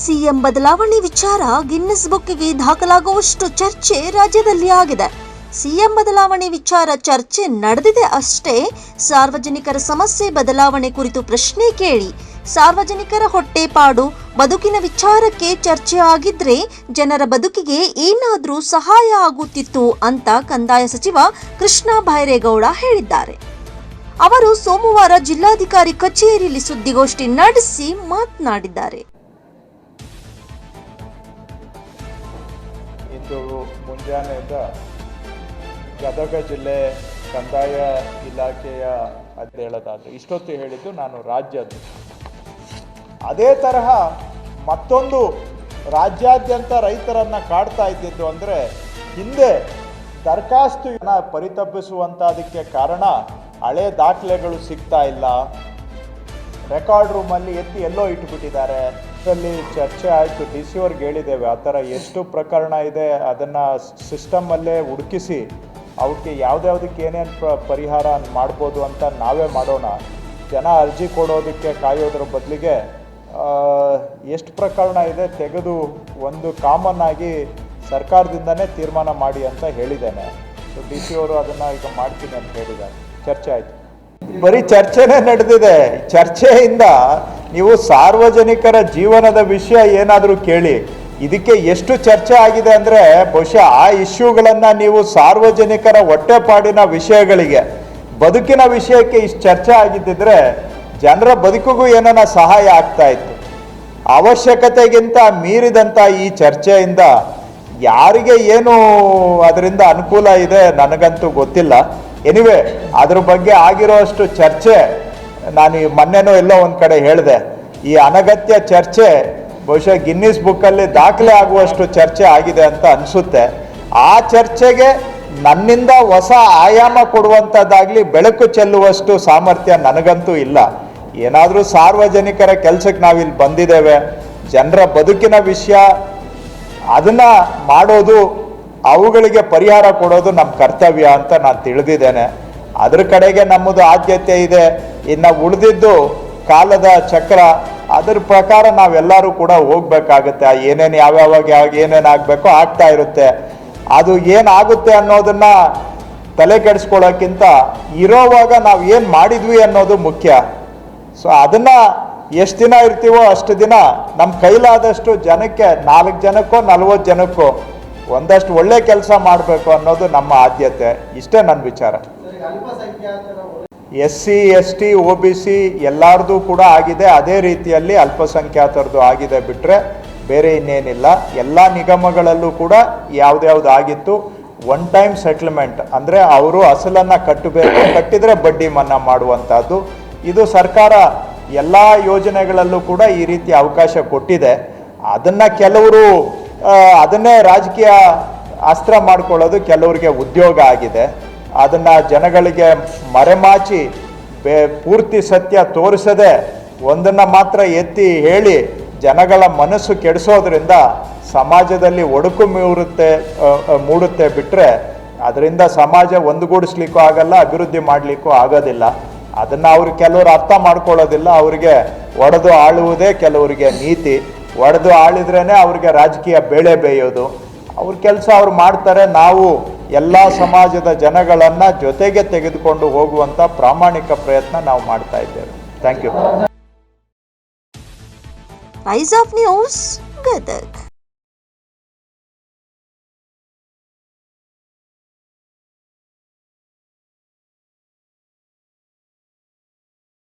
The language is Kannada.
ಸಿಎಂ ಬದಲಾವಣೆ ವಿಚಾರ ಗಿನ್ನೆಸ್ ಬುಕ್ಕಿಗೆ ದಾಖಲಾಗುವಷ್ಟು ಚರ್ಚೆ ರಾಜ್ಯದಲ್ಲಿ ಆಗಿದೆ. ಸಿಎಂ ಬದಲಾವಣೆ ವಿಚಾರ ಚರ್ಚೆ ನಡೆದಿದೆ ಅಷ್ಟೇ. ಸಾರ್ವಜನಿಕರ ಸಮಸ್ಯೆ ಬದಲಾವಣೆ ಕುರಿತು ಪ್ರಶ್ನೆ ಕೇಳಿ. ಸಾರ್ವಜನಿಕರ ಹೊಟ್ಟೆಪಾಡು ಬದುಕಿನ ವಿಚಾರಕ್ಕೆ ಚರ್ಚೆ ಆಗಿದ್ರೆ ಜನರ ಬದುಕಿಗೆ ಏನಾದರೂ ಸಹಾಯ ಆಗುತ್ತಿತ್ತು ಅಂತ ಕಂದಾಯ ಸಚಿವ ಕೃಷ್ಣ ಭೈರೇಗೌಡ ಹೇಳಿದ್ದಾರೆ. ಅವರು ಸೋಮವಾರ ಜಿಲ್ಲಾಧಿಕಾರಿ ಕಚೇರಿಯಲ್ಲಿ ಸುದ್ದಿಗೋಷ್ಠಿ ನಡೆಸಿ ಮಾತನಾಡಿದ್ದಾರೆ. ಇಂದು ಮುಂಜಾನೆಯಿಂದ ಗದಗ ಜಿಲ್ಲೆ ಕಂದಾಯ ಇಲಾಖೆಯ ಅಂತ ಹೇಳೋದಾದ್ರೆ, ಇಷ್ಟೊತ್ತು ಹೇಳಿದ್ದು ನಾನು ರಾಜ್ಯದ ಅದೇ ತರಹ ಮತ್ತೊಂದು ರಾಜ್ಯಾದ್ಯಂತ ರೈತರನ್ನ ಕಾಡ್ತಾ ಇದ್ದಿದ್ದು ಅಂದರೆ, ಹಿಂದೆ ದರಖಾಸ್ತು ಪರಿತಪ್ಪಿಸುವಂಥದಕ್ಕೆ ಕಾರಣ ಹಳೆ ದಾಖಲೆಗಳು ಸಿಗ್ತಾ ಇಲ್ಲ. ರೆಕಾರ್ಡ್ ರೂಮಲ್ಲಿ ಎತ್ತಿ ಎಲ್ಲೋ ಇಟ್ಬಿಟ್ಟಿದ್ದಾರೆ. ಇದರಲ್ಲಿ ಚರ್ಚೆ ಆಯಿತು. ಡಿ ಸಿ ಅವ್ರಿಗೆ ಹೇಳಿದ್ದೇವೆ, ಆ ಥರ ಎಷ್ಟು ಪ್ರಕರಣ ಇದೆ ಅದನ್ನು ಸಿಸ್ಟಮಲ್ಲೇ ಹುಡುಕಿಸಿ ಅವಕ್ಕೆ ಯಾವ್ದ್ಯಾವ್ದಕ್ಕೆ ಏನೇನು ಪ್ರ, ಪರಿಹಾರ ಮಾಡ್ಬೋದು ಅಂತ ನಾವೇ ಮಾಡೋಣ. ಜನ ಅರ್ಜಿ ಕೊಡೋದಕ್ಕೆ ಕಾಯೋದ್ರ ಬದಲಿಗೆ ಎಷ್ಟು ಪ್ರಕರಣ ಇದೆ ತೆಗೆದು ಒಂದು ಕಾಮನ್ ಆಗಿ ಸರ್ಕಾರದಿಂದನೇ ತೀರ್ಮಾನ ಮಾಡಿ ಅಂತ ಹೇಳಿದ್ದೇನೆ. ಸೊ ಡಿ ಸಿ ಅವರು ಅದನ್ನು ಈಗ ಮಾಡ್ತೀನಿ ಅಂತ ಹೇಳಿದ್ದಾರೆ. ಚರ್ಚೆ ಆಯಿತು. ಬರೀ ಚರ್ಚೆನೇ ನಡೆದಿದೆ. ಚರ್ಚೆಯಿಂದ ನೀವು ಸಾರ್ವಜನಿಕರ ಜೀವನದ ವಿಷಯ ಏನಾದರೂ ಕೇಳಿ, ಇದಕ್ಕೆ ಎಷ್ಟು ಚರ್ಚೆ ಆಗಿದೆ ಅಂದರೆ ಬಹುಶಃ ಆ ಇಶ್ಯೂಗಳನ್ನು ನೀವು ಸಾರ್ವಜನಿಕರ ಹೊಟ್ಟೆಪಾಡಿನ ವಿಷಯಗಳಿಗೆ, ಬದುಕಿನ ವಿಷಯಕ್ಕೆ ಇಷ್ಟು ಚರ್ಚೆ ಆಗಿದ್ದಿದ್ರೆ ಜನರ ಬದುಕಿಗೂ ಏನನ್ನ ಸಹಾಯ ಆಗ್ತಾ ಇತ್ತು. ಅವಶ್ಯಕತೆಗಿಂತ ಮೀರಿದಂಥ ಈ ಚರ್ಚೆಯಿಂದ ಯಾರಿಗೆ ಏನು ಅದರಿಂದ ಅನುಕೂಲ ಇದೆ ನನಗಂತೂ ಗೊತ್ತಿಲ್ಲ. ಎನಿವೆ ಅದ್ರ ಬಗ್ಗೆ ಆಗಿರೋಷ್ಟು ಚರ್ಚೆ ನಾನು ಈ ಮೊನ್ನೆನೂ ಎಲ್ಲೋ ಒಂದು ಕಡೆ ಹೇಳಿದೆ, ಈ ಅನಗತ್ಯ ಚರ್ಚೆ ಬಹುಶಃ ಗಿನ್ನಿಸ್ ಬುಕ್ಕಲ್ಲಿ ದಾಖಲೆ ಆಗುವಷ್ಟು ಚರ್ಚೆ ಆಗಿದೆ ಅಂತ ಅನಿಸುತ್ತೆ. ಆ ಚರ್ಚೆಗೆ ನನ್ನಿಂದ ಹೊಸ ಆಯಾಮ ಕೊಡುವಂಥದ್ದಾಗಲಿ ಬೆಳಕು ಚೆಲ್ಲುವಷ್ಟು ಸಾಮರ್ಥ್ಯ ನನಗಂತೂ ಇಲ್ಲ. ಏನಾದರೂ ಸಾರ್ವಜನಿಕರ ಕೆಲಸಕ್ಕೆ ನಾವಿಲ್ಲಿ ಬಂದಿದ್ದೇವೆ, ಜನರ ಬದುಕಿನ ವಿಷಯ ಅದನ್ನು ಮಾಡೋದು, ಅವುಗಳಿಗೆ ಪರಿಹಾರ ಕೊಡೋದು ನಮ್ಮ ಕರ್ತವ್ಯ ಅಂತ ನಾನು ತಿಳಿದಿದ್ದೇನೆ. ಅದ್ರ ಕಡೆಗೆ ನಮ್ಮದು ಆದ್ಯತೆ ಇದೆ. ಇನ್ನು ಉಳಿದಿದ್ದು ಕಾಲದ ಚಕ್ರ. ಅದ್ರ ಪ್ರಕಾರ ನಾವೆಲ್ಲರೂ ಕೂಡ ಹೋಗ್ಬೇಕಾಗತ್ತೆ. ಏನೇನು ಯಾವ್ಯಾವಾಗ ಯಾವಾಗ ಏನೇನು ಆಗಬೇಕೋ ಆಗ್ತಾ ಇರುತ್ತೆ. ಅದು ಏನಾಗುತ್ತೆ ಅನ್ನೋದನ್ನ ತಲೆ ಕೆಡಿಸ್ಕೊಳ್ಳೋಕ್ಕಿಂತ ಇರೋವಾಗ ನಾವು ಏನು ಮಾಡಿದ್ವಿ ಅನ್ನೋದು ಮುಖ್ಯ. ಸೊ ಅದನ್ನ ಎಷ್ಟು ದಿನ ಇರ್ತೀವೋ ಅಷ್ಟು ದಿನ ನಮ್ಮ ಕೈಲಾದಷ್ಟು ಜನಕ್ಕೆ, ನಾಲ್ಕು ಜನಕ್ಕೋ ನಲ್ವತ್ತು ಜನಕ್ಕೋ ಒಂದಷ್ಟು ಒಳ್ಳೆ ಕೆಲಸ ಮಾಡಬೇಕು ಅನ್ನೋದು ನಮ್ಮ ಆದ್ಯತೆ. ಇಷ್ಟೇ ನನ್ನ ವಿಚಾರ. S C S T O B C ಎಲ್ಲರದು ಕೂಡ ಆಗಿದೆ. ಅದೇ ರೀತಿಯಲ್ಲಿ ಅಲ್ಪಸಂಖ್ಯಾತರದ್ದು ಆಗಿದೆ ಬಿಟ್ಟರೆ ಬೇರೆ ಇನ್ನೇನಿಲ್ಲ. ಎಲ್ಲ ನಿಗಮಗಳಲ್ಲೂ ಕೂಡ ಯಾವ್ದ್ಯಾವ್ದು ಆಗಿತ್ತು? ಒನ್ ಟೈಮ್ ಸೆಟ್ಲ್ಮೆಂಟ್ ಅಂದರೆ ಅವರು ಅಸಲನ್ನು ಕಟ್ಟಬೇಕು. ಕಟ್ಟಿದರೆ ಬಡ್ಡಿ ಮನ್ನಾ ಮಾಡುವಂಥದ್ದು ಇದು ಸರ್ಕಾರ ಎಲ್ಲ ಯೋಜನೆಗಳಲ್ಲೂ ಕೂಡ ಈ ರೀತಿ ಅವಕಾಶ ಕೊಟ್ಟಿದೆ. ಅದನ್ನು ಕೆಲವರು ಅದನ್ನೇ ರಾಜಕೀಯ ಅಸ್ತ್ರ ಮಾಡ್ಕೊಳ್ಳೋದು ಕೆಲವರಿಗೆ ಉದ್ಯೋಗ ಆಗಿದೆ. ಅದನ್ನು ಜನಗಳಿಗೆ ಮರೆಮಾಚಿ ಪೂರ್ತಿ ಸತ್ಯ ತೋರಿಸದೆ ಒಂದನ್ನು ಮಾತ್ರ ಎತ್ತಿ ಹೇಳಿ ಜನಗಳ ಮನಸ್ಸು ಕೆಡಿಸೋದ್ರಿಂದ ಸಮಾಜದಲ್ಲಿ ಒಡುಕು ಮೂರುತ್ತೆ ಮೂಡುತ್ತೆ ಬಿಟ್ಟರೆ ಅದರಿಂದ ಸಮಾಜ ಒಂದುಗೂಡಿಸ್ಲಿಕ್ಕೂ ಆಗಲ್ಲ, ಅಭಿವೃದ್ಧಿ ಮಾಡಲಿಕ್ಕೂ ಆಗೋದಿಲ್ಲ. ಅದನ್ನು ಅವರು ಕೆಲವರು ಅರ್ಥ ಮಾಡ್ಕೊಳ್ಳೋದಿಲ್ಲ, ಅವರಿಗೆ ಒಡೆದು ಆಳುವುದೇ ಕೆಲವರಿಗೆ ನೀತಿ. ಒಡೆದು ಆಳಿದ್ರೇ ಅವ್ರಿಗೆ ರಾಜಕೀಯ ಬೇಳೆ ಬೇಯೋದು. ಅವ್ರ ಕೆಲಸ ಅವ್ರು ಮಾಡ್ತಾರೆ, ನಾವು ಎಲ್ಲ ಸಮಾಜದ ಜನಗಳನ್ನು ಜೊತೆಗೆ ತೆಗೆದುಕೊಂಡು ಹೋಗುವಂಥ ಪ್ರಾಮಾಣಿಕ ಪ್ರಯತ್ನ ನಾವು ಮಾಡ್ತಾ ಇದ್ದೇವೆ. Thank you rise of news Gadag